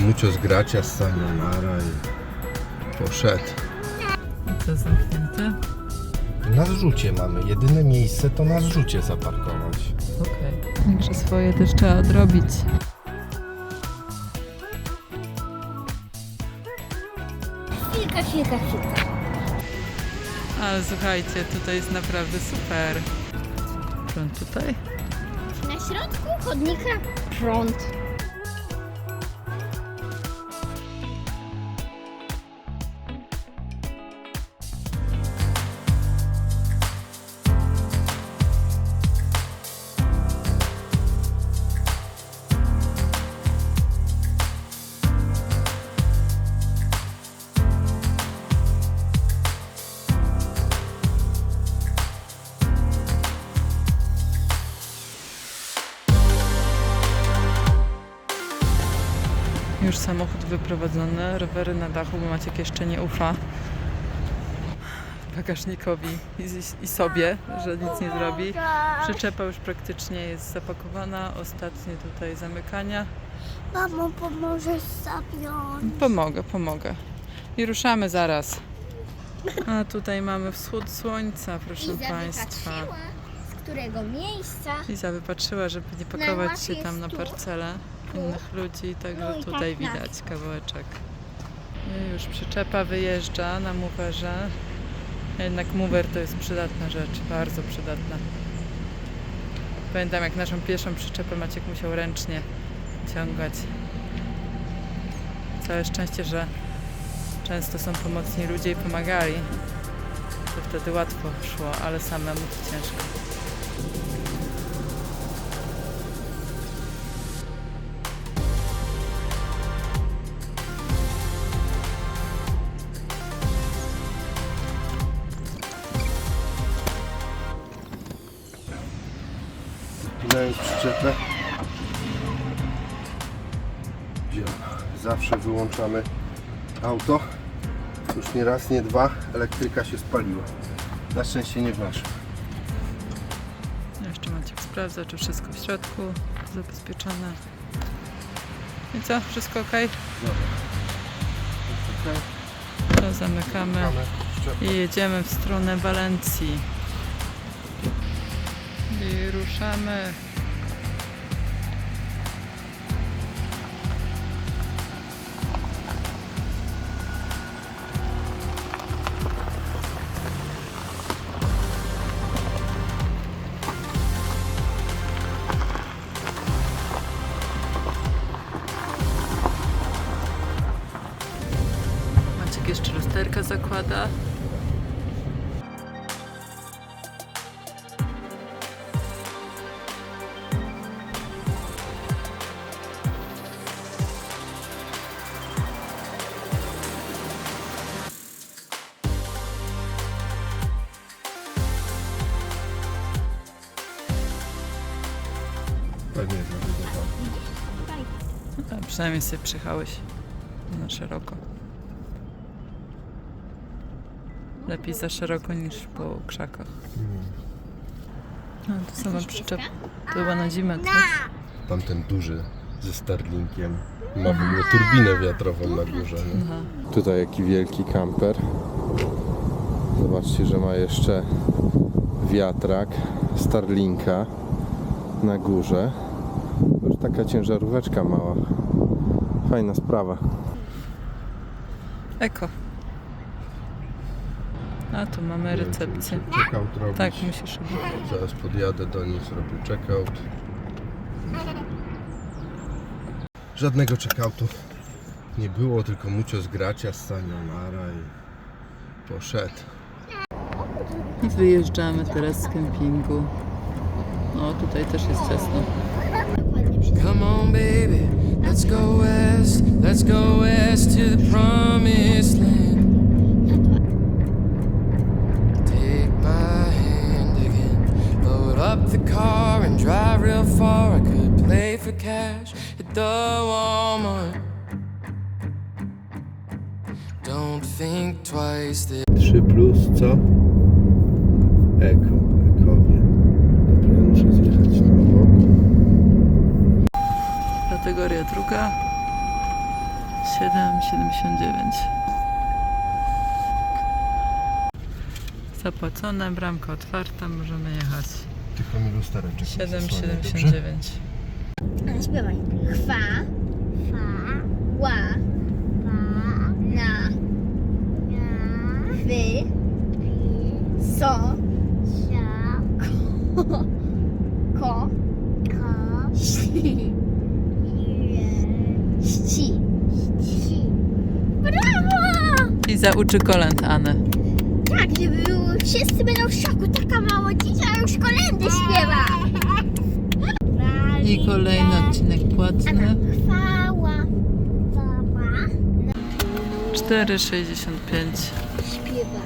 Mucio z gracia z Sayonara i poszedł. I to zamknięte? Na zrzucie mamy. Jedyne miejsce to na zrzucie zaparkować. Okej. Także swoje też trzeba odrobić. Chwilka, chwilka, chwilka. Ale słuchajcie, tutaj jest naprawdę super. Prąd tutaj? Na środku chodnika prąd. Samochód wyprowadzony, rowery na dachu, bo Maciek jeszcze nie ufa bagażnikowi i, i sobie, że nic nie zrobi. Przyczepa już praktycznie jest zapakowana, ostatnie tutaj zamykania. Mamo, pomożesz zapiąć. Pomogę, pomogę. I ruszamy zaraz. A tutaj mamy wschód słońca, proszę Iza Państwa. z którego miejsca. Iza wypatrzyła, żeby nie pakować się tam na parcelę. Innych ludzi, także No tutaj tak, tak. widać kawałeczek. I już przyczepa wyjeżdża na mowerze. Jednak mower to jest przydatna rzecz, bardzo przydatna. Pamiętam jak naszą pierwszą przyczepę Maciek musiał ręcznie ciągać. Całe szczęście, że często są pomocni ludzie i pomagali. To wtedy łatwo szło, ale samemu to ciężko. Gdzie zawsze wyłączamy auto. Już nie raz, nie dwa. Elektryka się spaliła. Na szczęście nie w naszym. Jeszcze Maciek sprawdza, czy wszystko w środku zabezpieczone. I co? Wszystko ok? To zamykamy przyczepę. i jedziemy w stronę Walencji. I ruszamy. Lusterka zakłada. Pewnie zabudowane. A przynajmniej sobie przyjechałeś na szeroko. Lepiej za szeroko niż po krzakach. A tu sama przyczep. To chyba na zimę, co? Tamten duży ze Starlinkiem ma w ogóle turbinę wiatrową na górze. Nie? Tutaj jaki wielki kamper. Zobaczcie, że ma jeszcze wiatrak Starlinka na górze. Już taka ciężaróweczka mała. Fajna sprawa. Eko. A tu mamy recepcję. Checkout robić. Tak, musisz. Zaraz podjadę do nich, zrobię checkout. Żadnego checkoutu nie było, tylko Mucio z gracia z Sayonara i poszedł. I wyjeżdżamy teraz z kempingu. No tutaj też jest ciasno. Come on, baby, let's go west. Let's go west to the promised land. The Walmart. Don't think twice. This 3 plus co? Eko, ekowie. Dobra, muszę zjechać na obok. Kategoria druga. 7,79. Zapłacone, bramka otwarta, możemy jechać. Tylko mi lustereczek. 7,79. Ale śpiewaj. Chwa. Fa. Ła. Wa. Na. Na. Wy. So. Sia. Ko. Ko. Ko. Si. Ści. Ści. Brawo! I zauczy kolęd Anę. Tak, żeby było, wszyscy będą w szoku. Taka mała dzicia już kolendy śpiewa. I kolejny odcinek płatny. Chwała. Chwała. 4,65. Śpiewa.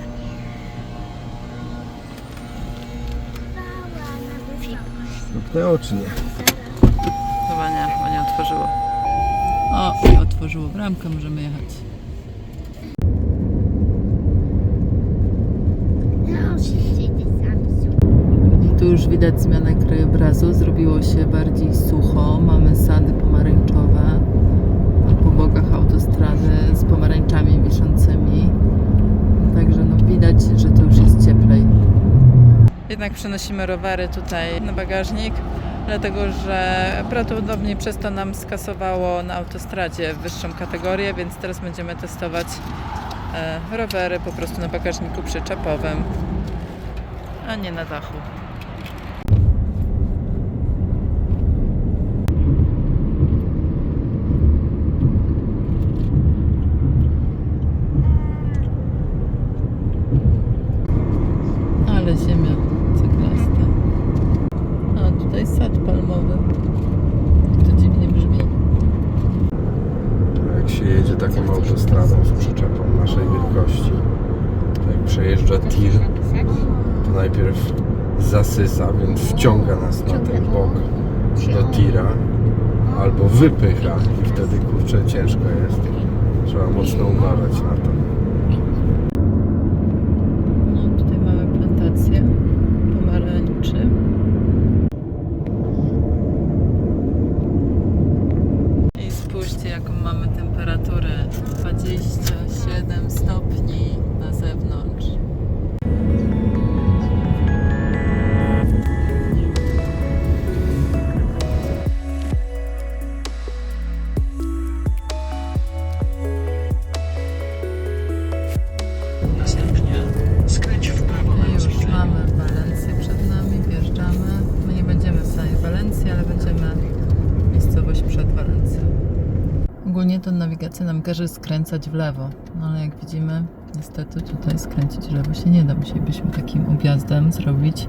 Chwała na wysokość. Zamknęło czy nie? Chyba nie, bo nie otworzyło. O, otworzyło bramkę, możemy jechać. No, szybciej ty Samsung. Tu już widać zmianę krajobrazu, zrobiło się bardziej sucho, mamy sady pomarańczowe, po bokach autostrady z pomarańczami wiszącymi. Także no widać, że to już jest cieplej. Jednak przenosimy rowery tutaj na bagażnik, dlatego że prawdopodobnie przez to nam skasowało na autostradzie wyższą kategorię, więc teraz będziemy testować e, rowery po prostu na bagażniku przyczepowym, a nie na dachu. Ale ziemia cyklasta. A tutaj sad palmowy. To dziwnie brzmi. Jak się jedzie taką autostradą z przyczepą naszej wielkości, to jak przejeżdża tir, to najpierw zasysa, więc wciąga nas na ten bok do tira, albo wypycha i wtedy kurczę ciężko jest. Trzeba mocno uważać na każe skręcać w lewo, no ale jak widzimy, niestety tutaj skręcić w lewo się nie da. Musielibyśmy takim objazdem zrobić,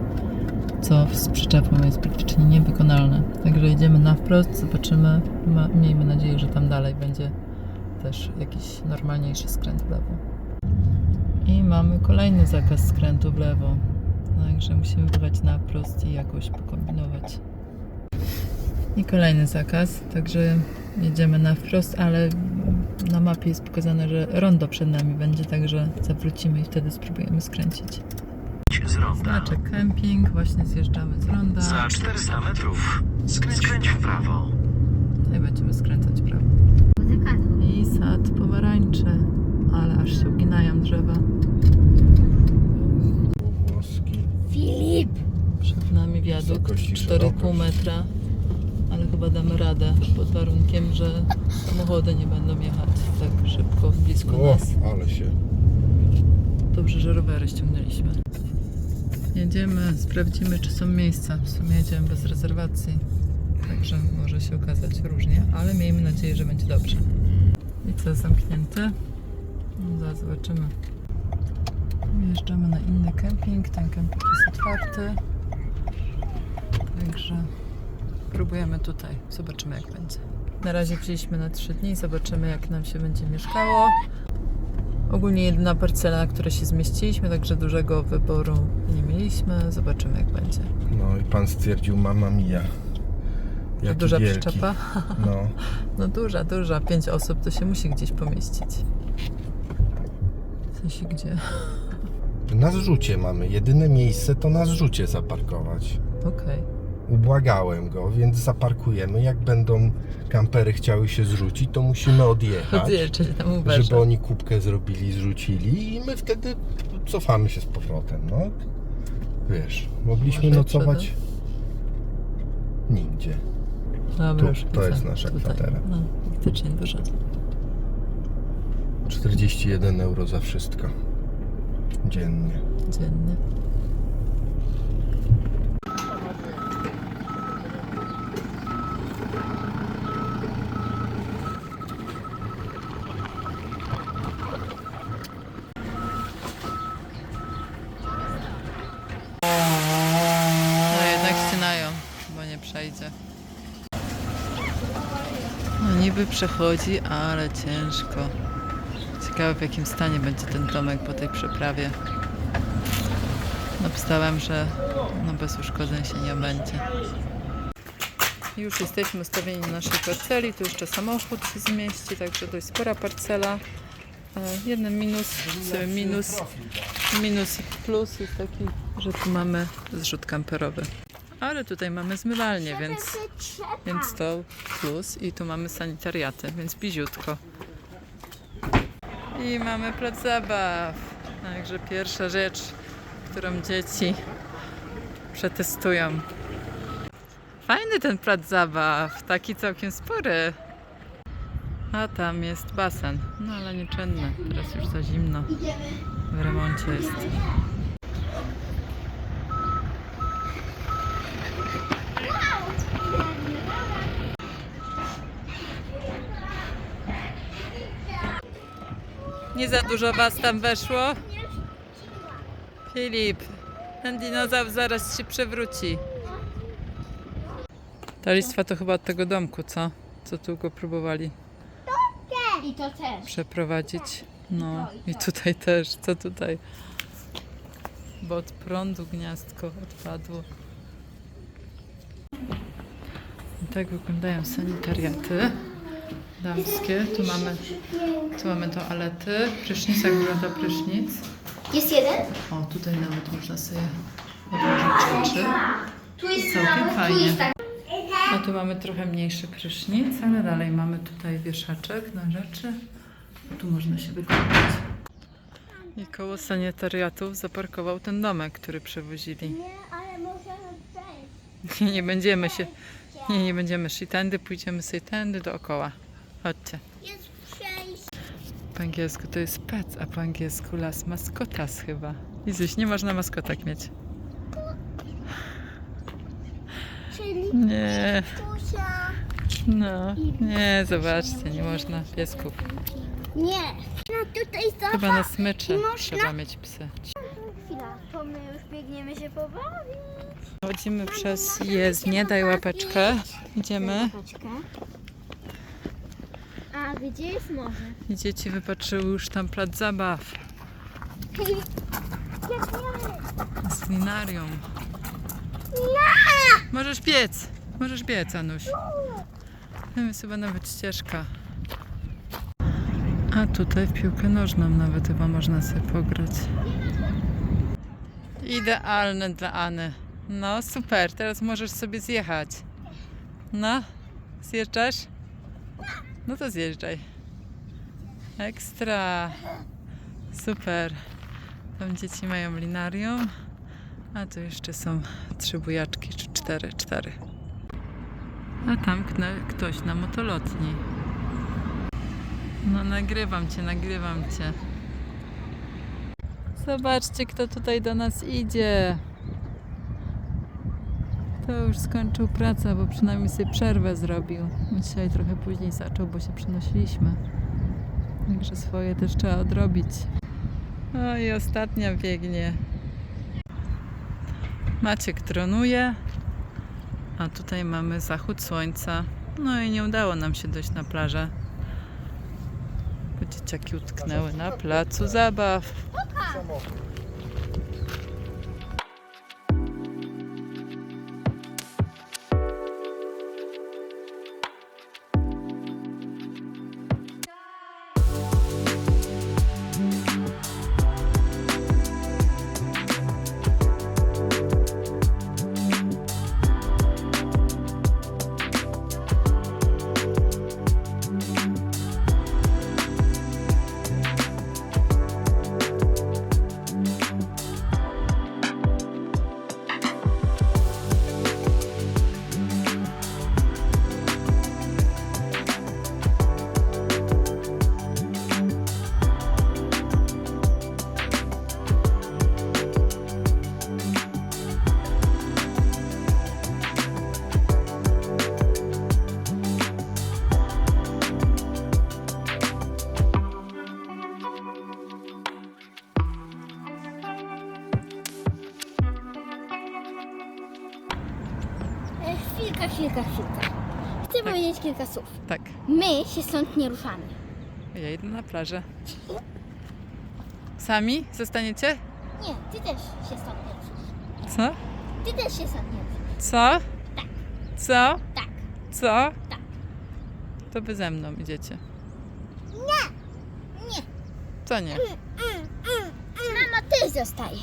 co z przyczepą jest praktycznie niewykonalne. Także jedziemy na wprost, zobaczymy. Ma, miejmy nadzieję, że tam dalej będzie też jakiś normalniejszy skręt w lewo. I mamy kolejny zakaz skrętu w lewo. Także musimy wybrać na wprost i jakoś pokombinować. I kolejny zakaz, także jedziemy na wprost, ale na mapie jest pokazane, że rondo przed nami będzie, także zawrócimy i wtedy spróbujemy skręcić. z ronda. Znaczek kemping, właśnie zjeżdżamy z ronda. Za 400 metrów skręć w prawo. Tutaj będziemy skręcać w prawo. I sad pomarańczy, ale aż się uginają drzewa. Włoski. Filip. Przed nami wiadukt Wysokość i 4,5 szerokość. metra, ale chyba damy radę pod warunkiem, że samochody nie będą jechać tak szybko blisko O, nas. ale się. Dobrze, że rowery ściągnęliśmy. Jedziemy, sprawdzimy czy są miejsca. W sumie jedziemy bez rezerwacji, także może się okazać różnie, ale miejmy nadzieję, że będzie dobrze. I co, zamknięte? No, zaraz zobaczymy. Wjeżdżamy na inny kemping. Ten kemping jest otwarty. Także próbujemy tutaj. Zobaczymy jak będzie. Na razie wzięliśmy na 3 dni. Zobaczymy jak nam się będzie mieszkało. Ogólnie jedyna parcela, na której się zmieściliśmy, także dużego wyboru nie mieliśmy. Zobaczymy jak będzie. No i pan stwierdził, mama. To Jaki duża wielki. przyczepa? No. No duża, duża. Pięć osób to się musi gdzieś pomieścić. W sensie gdzie? Na zrzucie mamy. Jedyne miejsce to na zrzucie zaparkować. Okej. Ubłagałem go, więc zaparkujemy. Jak będą kampery chciały się zrzucić, to musimy odjechać. Odjeżdżać tam żeby oni kubkę zrobili, zrzucili i my wtedy cofamy się z powrotem, no. Wiesz, mogliśmy Może nocować nigdzie. Dobra, tu, to widzę. jest nasza Tutaj. kwatera. No, faktycznie dużo. 41 euro za wszystko. Dziennie. Dziennie. No jednak ścinają, bo nie przejdzie. No niby przechodzi, ale ciężko. Ciekawe w jakim stanie będzie ten domek po tej przeprawie. Napisałem, że no bez uszkodzeń się nie będzie. Już jesteśmy ustawieni na naszej parceli, tu jeszcze samochód się zmieści, także dość spora parcela. E, Jeden minus, minus, minus i plus jest taki, że tu mamy zrzut kamperowy. Ale tutaj mamy zmywalnię, więc, więc to plus i tu mamy sanitariaty, więc biziutko. I mamy plac zabaw. Także pierwsza rzecz, którą dzieci przetestują. Fajny ten plac zabaw, taki całkiem spory. A tam jest basen, no ale nieczynny, teraz już za zimno. W remoncie jest. Nie za dużo was tam weszło? Filip, ten dinozaur zaraz się przewróci. Ta listwa to chyba od tego domku, co? Co tu go próbowali I to też. przeprowadzić. No i tutaj też, co tutaj? Bo od prądu gniazdko odpadło. I tak wyglądają sanitariaty damskie. Tu mamy, tu mamy toalety. Prysznic, jak wygląda prysznic. Jest jeden? O, tutaj nawet można sobie odłożyć rzeczy. Tu jest Całkiem fajnie. A tu mamy trochę mniejszy prysznic, ale dalej mamy tutaj wieszaczek na rzeczy. Tu można się wykąpać. I koło sanitariatów zaparkował ten domek, który przewozili. Nie, ale możemy przejść. Nie, nie będziemy się, nie, nie będziemy szli tędy, pójdziemy sobie tędy dookoła. Chodźcie. Jest. Po angielsku to jest pet, a po angielsku las maskotas chyba. Izuś, nie można maskotek mieć. Czyli Nie, no, nie, zobaczcie, nie można piesków. Nie. No tutaj. Chyba na Można? trzeba mieć psy. Chwila, to my już biegniemy się pobawić. Chodzimy przez jezdnię, daj łapeczkę. Idziemy. Paczkę. Gdzie jest morze? I dzieci wypatrzyły już tam plac zabaw. Z linarium. Możesz biec. Możesz biec, Anuś. Tam jest chyba nawet ścieżka. A tutaj w piłkę nożną nawet chyba można sobie pograć. Idealne dla Any. No super, teraz możesz sobie zjechać. No, zjeżdżasz? No to zjeżdżaj. Ekstra. Super. Tam dzieci mają linarium. A tu jeszcze są trzy bujaczki, czy cztery, cztery. A tam ktoś na motolotni. No nagrywam cię, nagrywam cię. Zobaczcie, kto tutaj do nas idzie. To już skończył pracę, bo przynajmniej sobie przerwę zrobił. Dzisiaj trochę później zaczął, bo się przenosiliśmy. Także swoje też trzeba odrobić. O i ostatnia biegnie. Maciek tronuje, a tutaj mamy zachód słońca. No i nie udało nam się dojść na plażę. Bo dzieciaki utknęły na placu zabaw. Chwilka, chwilka. Chcę powiedzieć kilka słów. Tak. My się stąd nie ruszamy. Ja idę na plażę. Sami zostaniecie? Nie, ty też się stąd nie ruszasz. Co? Ty też się stąd nie ruszasz. Co? Co? Tak. Co? Tak. To wy ze mną idziecie. Nie. Nie. Co nie? Mama też zostaje.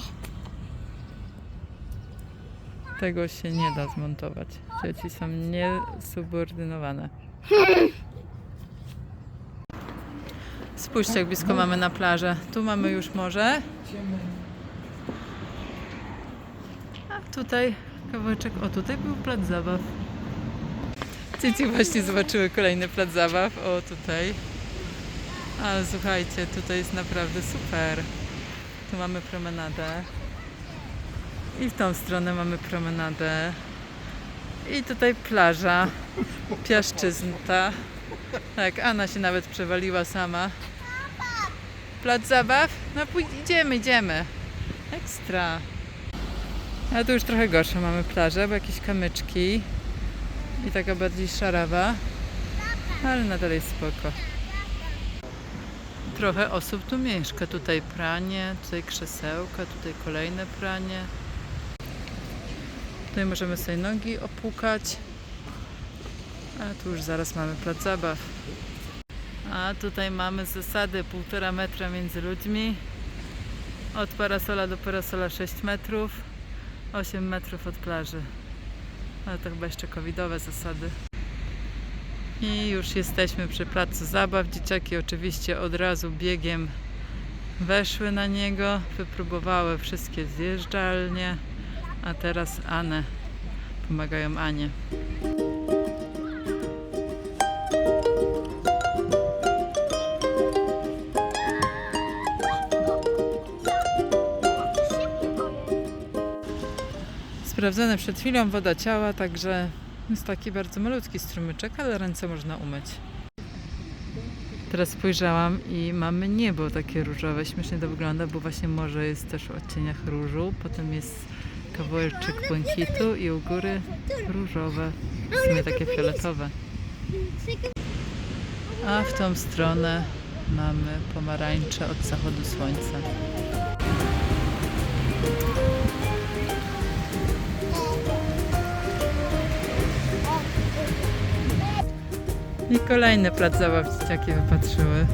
Tego się nie da zmontować. Dzieci są niesubordynowane. Spójrzcie, jak blisko mamy na plażę. Tu mamy już morze. A tutaj kawałeczek. O, tutaj był plac zabaw. Dzieci właśnie zobaczyły kolejny plac zabaw. O, tutaj. Ale słuchajcie, tutaj jest naprawdę super. Tu mamy promenadę. I w tą stronę mamy promenadę. I tutaj plaża piaszczyznta. Tak, Anna się nawet przewaliła sama. Plac zabaw? No idziemy, idziemy. Ekstra. A tu już trochę gorsze mamy plażę, bo jakieś kamyczki i taka bardziej szarawa. Ale nadal jest spoko. Trochę osób tu mieszka. Tutaj pranie, tutaj krzesełka, tutaj kolejne pranie. Tutaj możemy sobie nogi opłukać. A tu już zaraz mamy plac zabaw. A tutaj mamy zasady półtora metra między ludźmi. Od parasola do parasola 6 metrów. 8 metrów od plaży. Ale to chyba jeszcze covidowe zasady. I już jesteśmy przy placu zabaw. Dzieciaki oczywiście od razu biegiem weszły na niego, wypróbowały wszystkie zjeżdżalnie, a teraz Anę pomagają Anie. Sprawdzone przed chwilą woda ciała, także jest taki bardzo malutki strumyczek, ale ręce można umyć. Teraz spojrzałam i mamy niebo takie różowe. Śmiesznie to wygląda, bo właśnie morze jest też w odcieniach różu. Potem jest kawałeczek błękitu i u góry różowe. W sumie takie fioletowe. A w tą stronę mamy pomarańcze od zachodu słońca. I kolejny plac zabaw dzieciaki wypatrzyły.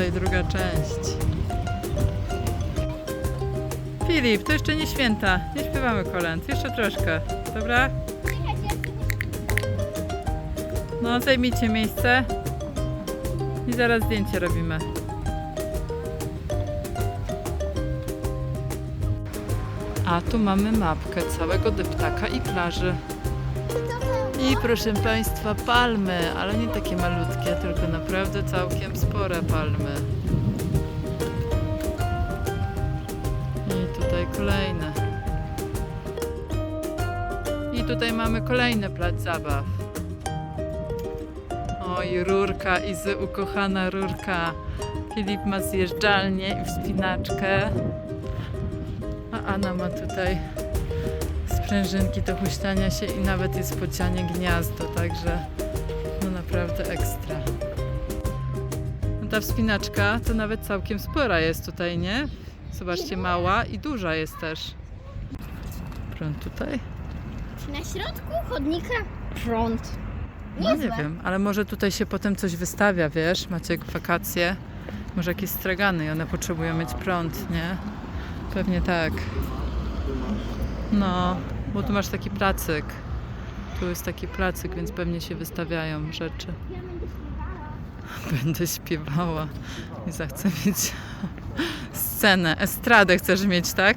Tutaj druga część. Filip, to jeszcze nie święta. Nie śpiewamy kolęd. Jeszcze troszkę. Dobra? No, zajmijcie miejsce. I zaraz zdjęcie robimy. A tu mamy mapkę całego deptaka i plaży. I proszę Państwa, palmy, ale nie takie malutkie, tylko naprawdę całkiem spore palmy. I tutaj kolejne. I tutaj mamy kolejny plac zabaw. Oj, rurka, Izy ukochana rurka. Filip ma zjeżdżalnię i wspinaczkę. A Anna ma tutaj sprężynki do huśtania się i nawet jest pocianie gniazdo, także no naprawdę ekstra. No ta wspinaczka to nawet całkiem spora jest tutaj, nie? Zobaczcie, mała i duża jest też. Prąd tutaj? Czy na środku chodnika prąd? No nie wiem, ale może tutaj się potem coś wystawia, wiesz? Macie wakacje, może jakieś stragany i one potrzebują mieć prąd, nie? Pewnie tak. No, bo tu masz taki placyk. Tu jest taki placyk, więc pewnie się wystawiają rzeczy. Będę śpiewała i zachcę mieć scenę. Estradę chcesz mieć, tak?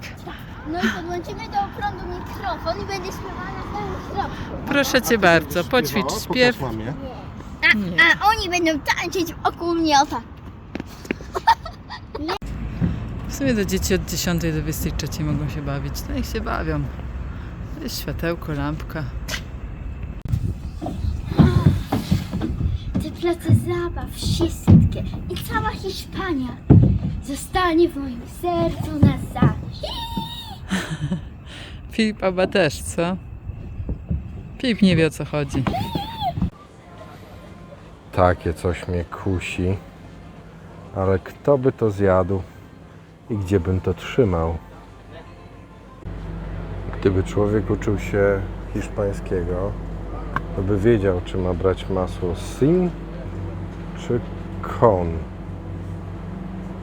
No i podłączymy do prądu mikrofon i będzie śpiewała na całym środku. Proszę cię bardzo, poćwicz śpiew. A, a oni będą tańczyć wokół mnie o tak. W sumie do dzieci od 10 do 23 mogą się bawić. No niech się bawią. Jest światełko, lampka. Te place zabaw wszystkie i cała Hiszpania zostanie w moim sercu na zawsze. Filip chyba też, co? Filip nie wie o co chodzi. Takie coś mnie kusi. Ale kto by to zjadł i gdzie bym to trzymał? Gdyby człowiek uczył się hiszpańskiego, to by wiedział, czy ma brać masło sin czy con.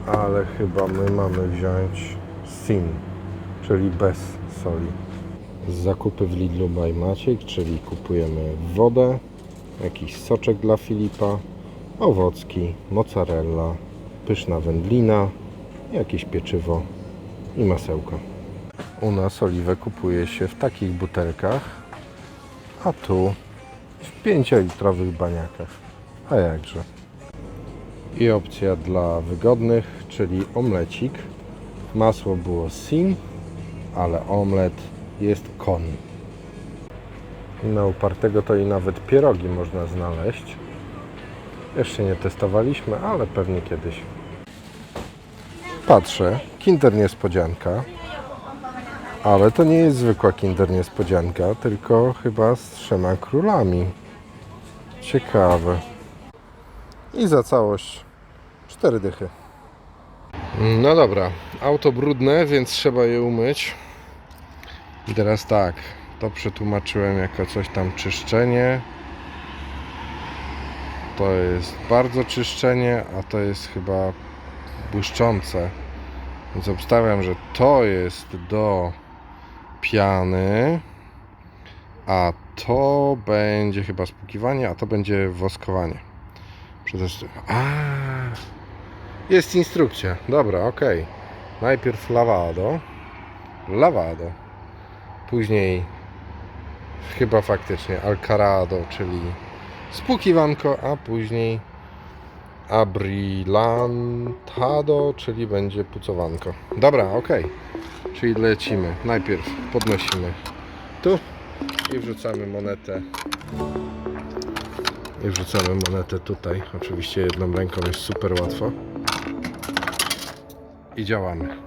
Ale chyba my mamy wziąć sin, czyli bez soli. Zakupy w Lidlu by Maciek, czyli kupujemy wodę, jakiś soczek dla Filipa, owocki, mozzarella, pyszna wędlina, jakieś pieczywo i masełko. U nas oliwę kupuje się w takich butelkach, a tu w 5-litrowych baniakach. A jakże. I opcja dla wygodnych, czyli omlecik. Masło było sin, ale omlet jest kon. Na upartego to i nawet pierogi można znaleźć. Jeszcze nie testowaliśmy, ale pewnie kiedyś. Patrzę, Kinder Niespodzianka. Ale to nie jest zwykła Kinder Niespodzianka, tylko chyba z trzema królami. Ciekawe. I za całość cztery dychy. No dobra, auto brudne, więc trzeba je umyć. I teraz tak, to przetłumaczyłem jako coś tam czyszczenie. To jest bardzo czyszczenie, a to jest chyba błyszczące. Więc obstawiam, że to jest do piany, a to będzie chyba spłukiwanie, a to będzie woskowanie. Przecież... A, jest instrukcja. Dobra, ok. Najpierw lavado. Lavado. Później chyba faktycznie Alcarado, czyli spłukiwanko, a później Abrilantado, czyli będzie pucowanko. Dobra, ok. Czyli lecimy. Najpierw podnosimy tu i wrzucamy monetę. I wrzucamy monetę tutaj. Oczywiście jedną ręką jest super łatwo. I działamy.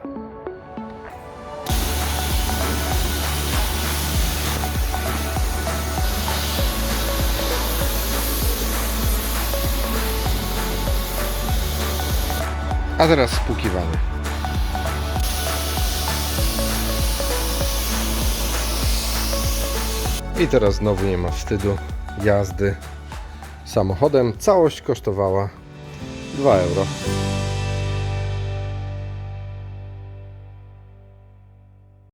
A teraz spłukiwanie. I teraz znowu nie ma wstydu jazdy samochodem. Całość kosztowała 2 euro.